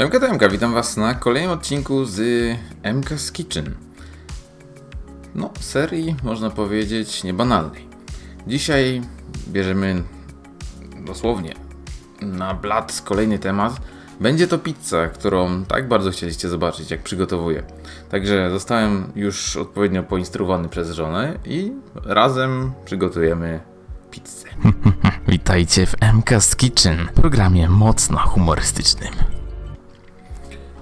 Siemka Temka, witam was na kolejnym odcinku z MK's Kitchen. No, serii można powiedzieć niebanalnej. Dzisiaj bierzemy dosłownie na blat kolejny temat. Będzie to pizza, którą tak bardzo chcieliście zobaczyć, jak przygotowuję. Także zostałem już odpowiednio poinstruowany przez żonę i razem przygotujemy pizzę. Witajcie w MCAST Kitchen, programie mocno humorystycznym.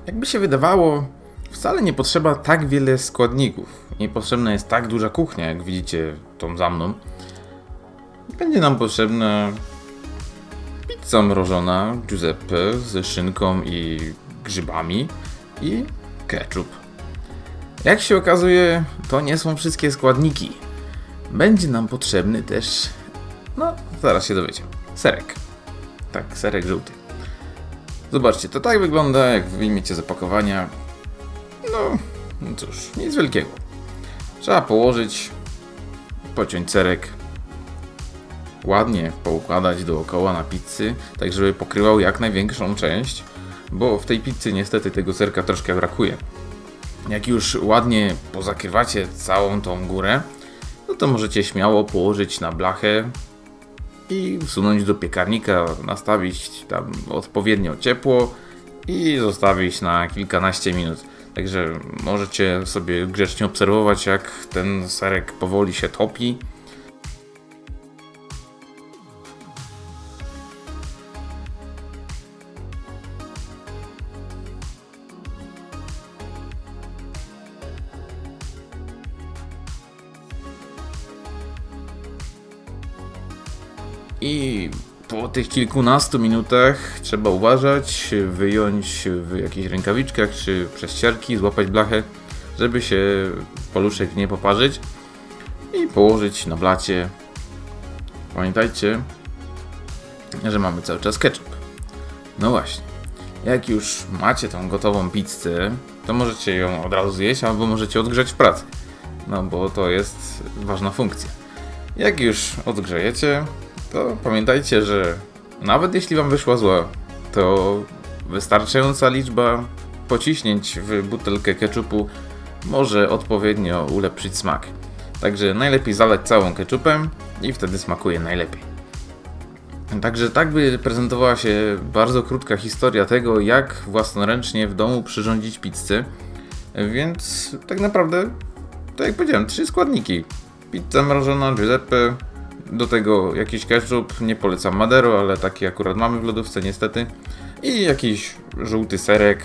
Jakby się wydawało, wcale nie potrzeba tak wiele składników. Niepotrzebna jest tak duża kuchnia, jak widzicie tą za mną. Będzie nam potrzebna pizza mrożona Giuseppe z szynką i grzybami i ketchup. Jak się okazuje, to nie są wszystkie składniki. Będzie nam potrzebny też, no zaraz się dowiecie, serek. Tak, serek żółty. Zobaczcie, to tak wygląda, jak wyjmiecie z opakowania. No, no cóż, nic wielkiego. Trzeba położyć, pociąć serek, ładnie poukładać dookoła na pizzy, tak żeby pokrywał jak największą część, bo w tej pizzy niestety tego serka troszkę brakuje. Jak już ładnie pozakrywacie całą tą górę, no to możecie śmiało położyć na blachę i wsunąć do piekarnika, nastawić tam odpowiednio ciepło i zostawić na kilkanaście minut. Także możecie sobie grzecznie obserwować, jak ten serek powoli się topi. I po tych kilkunastu minutach trzeba uważać, wyjąć w jakichś rękawiczkach czy przez złapać blachę, żeby się paluszek nie poparzyć i położyć na blacie. Pamiętajcie, że mamy cały czas ketchup. No właśnie, jak już macie tą gotową pizzę, to możecie ją od razu zjeść albo możecie odgrzać w pracy. No bo to jest ważna funkcja. Jak już odgrzejecie, to pamiętajcie, że nawet jeśli wam wyszła zła, to wystarczająca liczba pociśnięć w butelkę ketchupu może odpowiednio ulepszyć smak. Także najlepiej zalać całą ketchupem i wtedy smakuje najlepiej. Także tak by prezentowała się bardzo krótka historia tego, jak własnoręcznie w domu przyrządzić pizzę. Więc tak naprawdę, tak jak powiedziałem, trzy składniki. Pizza mrożona, Giuseppe, do tego jakiś ketchup, nie polecam Madero, ale taki akurat mamy w lodówce niestety. I jakiś żółty serek,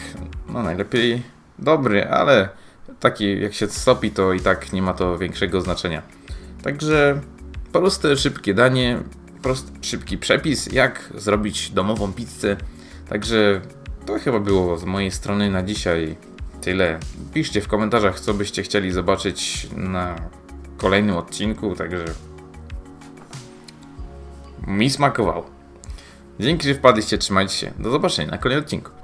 no najlepiej dobry, ale taki jak się stopi to i tak nie ma to większego znaczenia. Także proste, szybkie danie, prosty, szybki przepis, jak zrobić domową pizzę. Także to chyba było z mojej strony na dzisiaj tyle. Piszcie w komentarzach, co byście chcieli zobaczyć na kolejnym odcinku, także mi smakowało. Dzięki, że wpadliście, trzymajcie się. Do zobaczenia na kolejnym odcinku.